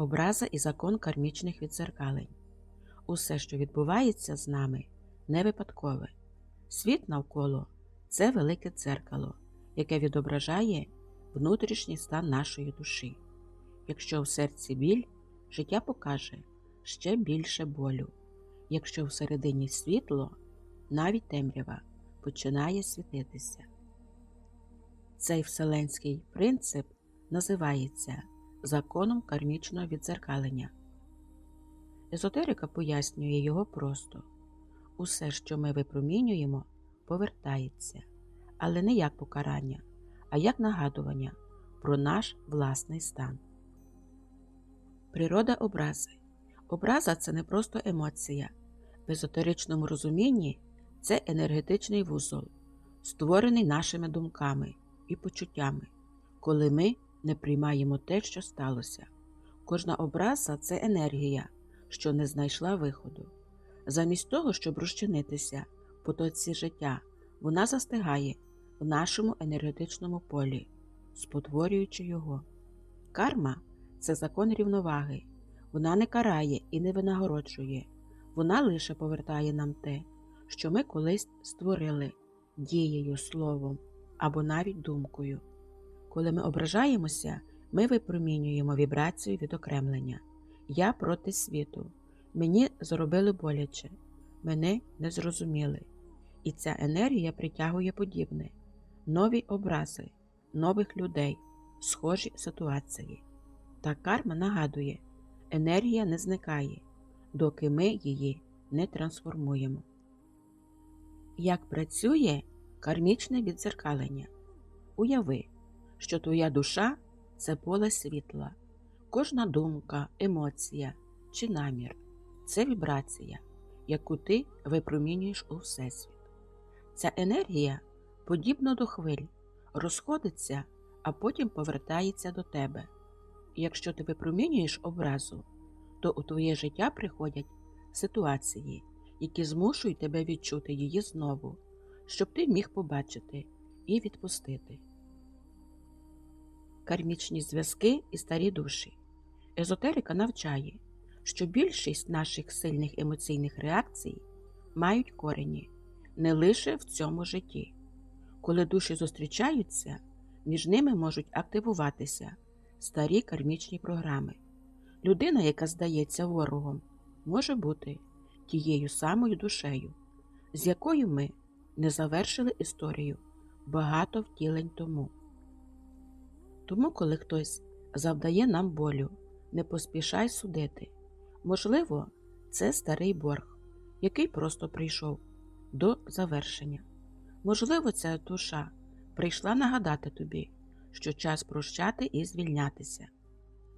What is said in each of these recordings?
Образа і закон кармічних відзеркалень. Усе, що відбувається з нами, не випадкове. Світ навколо це велике дзеркало, яке відображає внутрішній стан нашої душі. Якщо в серці біль, життя покаже ще більше болю. Якщо всередині світло, навіть темрява починає світитися. Цей вселенський принцип називається законом кармічного відзеркалення. Езотерика пояснює його просто усе, що ми випромінюємо, повертається, але не як покарання, а як нагадування про наш власний стан. Природа образи. Образа це не просто емоція. В езотеричному розумінні це енергетичний вузол, створений нашими думками і почуттями, коли ми не приймаємо те, що сталося. Кожна образа це енергія, що не знайшла виходу. Замість того, щоб розчинитися в потоці життя, вона застигає в нашому енергетичному полі, спотворюючи його. Карма це закон рівноваги. Вона не карає і не винагороджує, вона лише повертає нам те, що ми колись створили дією, словом або навіть думкою. Коли ми ображаємося, ми випромінюємо вібрацію відокремлення. Я проти світу. Мені зробили боляче, мене не зрозуміли. І ця енергія притягує подібне, нові образи, нових людей, схожі ситуації. Та карма нагадує, енергія не зникає, доки ми її не трансформуємо. Як працює кармічне відзеркалення? Уяви, що твоя душа це поле світла, кожна думка, емоція чи намір це вібрація, яку ти випромінюєш у Всесвіт. Ця енергія, подібно до хвиль, розходиться, а потім повертається до тебе. Якщо ти випромінюєш образу, то у твоє життя приходять ситуації, які змушують тебе відчути її знову, щоб ти міг побачити і відпустити. Кармічні зв'язки і старі душі. Езотерика навчає, що більшість наших сильних емоційних реакцій мають корені не лише в цьому житті. Коли душі зустрічаються, між ними можуть активуватися старі кармічні програми. Людина, яка здається ворогом, може бути тією самою душею, з якою ми не завершили історію багато втілень тому. Тому, коли хтось завдає нам болю, не поспішай судити. Можливо, це старий борг, який просто прийшов до завершення. Можливо, ця душа прийшла нагадати тобі, що час прощати і звільнятися.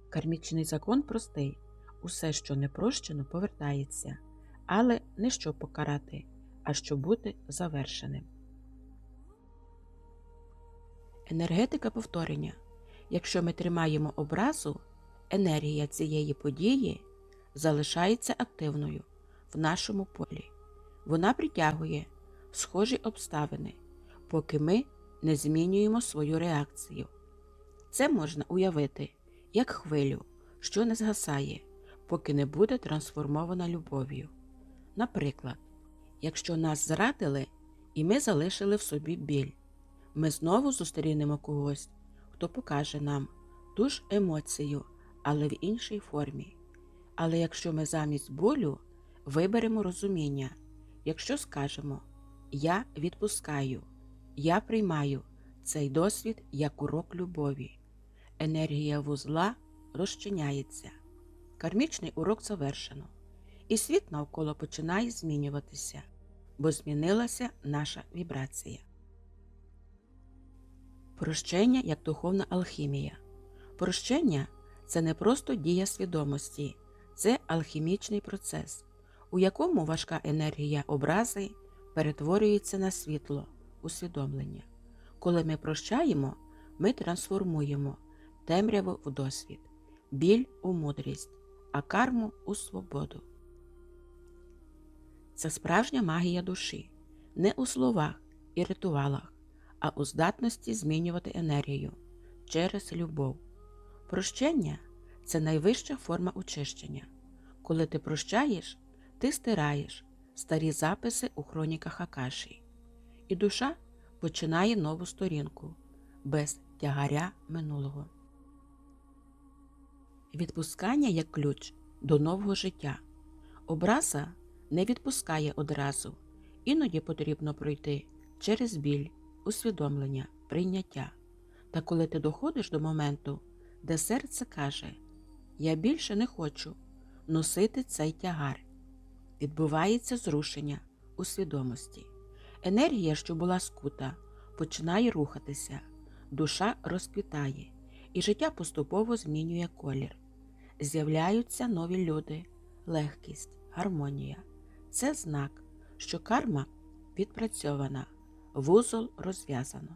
Кармічний закон простий усе, що не прощено, повертається, але не щоб покарати, а щоб бути завершеним. Енергетика повторення. Якщо ми тримаємо образу, енергія цієї події залишається активною в нашому полі. Вона притягує схожі обставини, поки ми не змінюємо свою реакцію. Це можна уявити як хвилю, що не згасає, поки не буде трансформована любов'ю. Наприклад, якщо нас зрадили і ми залишили в собі біль, ми знову зустрінемо когось, хто покаже нам ту ж емоцію, але в іншій формі. Але якщо ми замість болю виберемо розуміння, якщо скажемо Я відпускаю, я приймаю цей досвід як урок любові, енергія вузла розчиняється, кармічний урок завершено, і світ навколо починає змінюватися, бо змінилася наша вібрація. Прощення як духовна алхімія. Прощення це не просто дія свідомості, це алхімічний процес, у якому важка енергія образи перетворюється на світло, усвідомлення. Коли ми прощаємо, ми трансформуємо темряву в досвід, біль у мудрість, а карму у свободу. Це справжня магія душі, не у словах і ритуалах, а у здатності змінювати енергію через любов. Прощення це найвища форма очищення. Коли ти прощаєш, ти стираєш старі записи у хроніках Акаші, і душа починає нову сторінку без тягаря минулого. Відпускання як ключ до нового життя. Образа не відпускає одразу, іноді потрібно пройти через біль, усвідомлення, прийняття. Та коли ти доходиш до моменту, де серце каже Я більше не хочу носити цей тягар, відбувається зрушення у свідомості. Енергія, що була скута, починає рухатися, душа розквітає, і життя поступово змінює колір. З'являються нові люди, легкість, гармонія. Це знак, що карма відпрацьована, вузол розв'язано.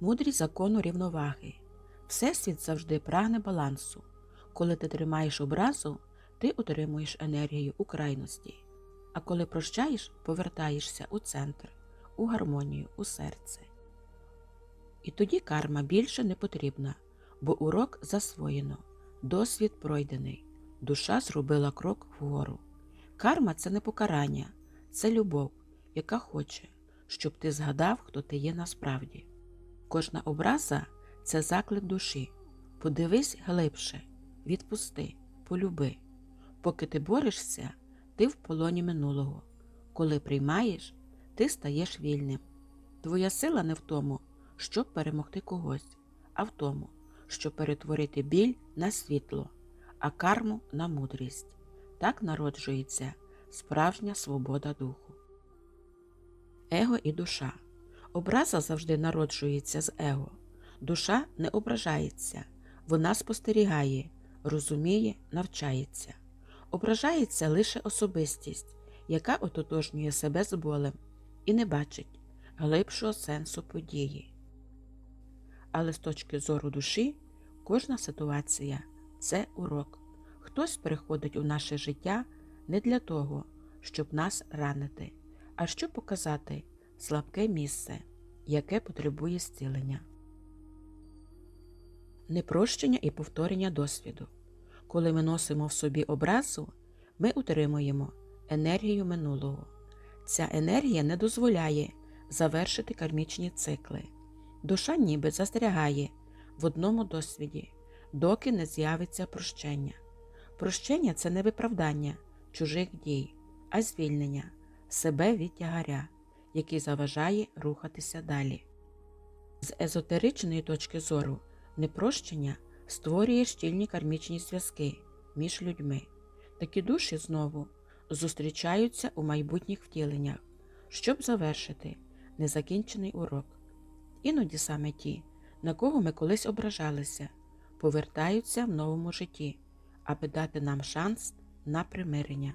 Мудрість закону рівноваги. Всесвіт завжди прагне балансу. Коли ти тримаєш образу, ти отримуєш енергію у крайності. А коли прощаєш, повертаєшся у центр, у гармонію, у серце. І тоді карма більше не потрібна, бо урок засвоєно, досвід пройдений, душа зробила крок вгору. Карма це не покарання, це любов, яка хоче, щоб ти згадав, хто ти є насправді. Кожна образа це заклик душі. Подивись глибше, відпусти, полюби. Поки ти борешся, ти в полоні минулого. Коли приймаєш, ти стаєш вільним. Твоя сила не в тому, щоб перемогти когось, а в тому, щоб перетворити біль на світло, а карму на мудрість. Так народжується справжня свобода духу. Его і душа. Образа завжди народжується з его. Душа не ображається, вона спостерігає, розуміє, навчається. Ображається лише особистість, яка ототожнює себе з болем і не бачить глибшого сенсу події. Але з точки зору душі, кожна ситуація це урок. Хтось приходить у наше життя не для того, щоб нас ранити, а щоб показати слабке місце, яке потребує зцілення. Непрощення і повторення досвіду. Коли ми носимо в собі образу, ми утримуємо енергію минулого. Ця енергія не дозволяє завершити кармічні цикли. Душа ніби застрягає в одному досвіді, доки не з'явиться прощення. Прощення це не виправдання чужих дій, а звільнення себе від тягаря, який заважає рухатися далі. З езотеричної точки зору непрощення створює щільні кармічні зв'язки між людьми. Такі душі знову зустрічаються у майбутніх втіленнях, щоб завершити незакінчений урок. Іноді саме ті, на кого ми колись ображалися, повертаються в новому житті, аби дати нам шанс на примирення.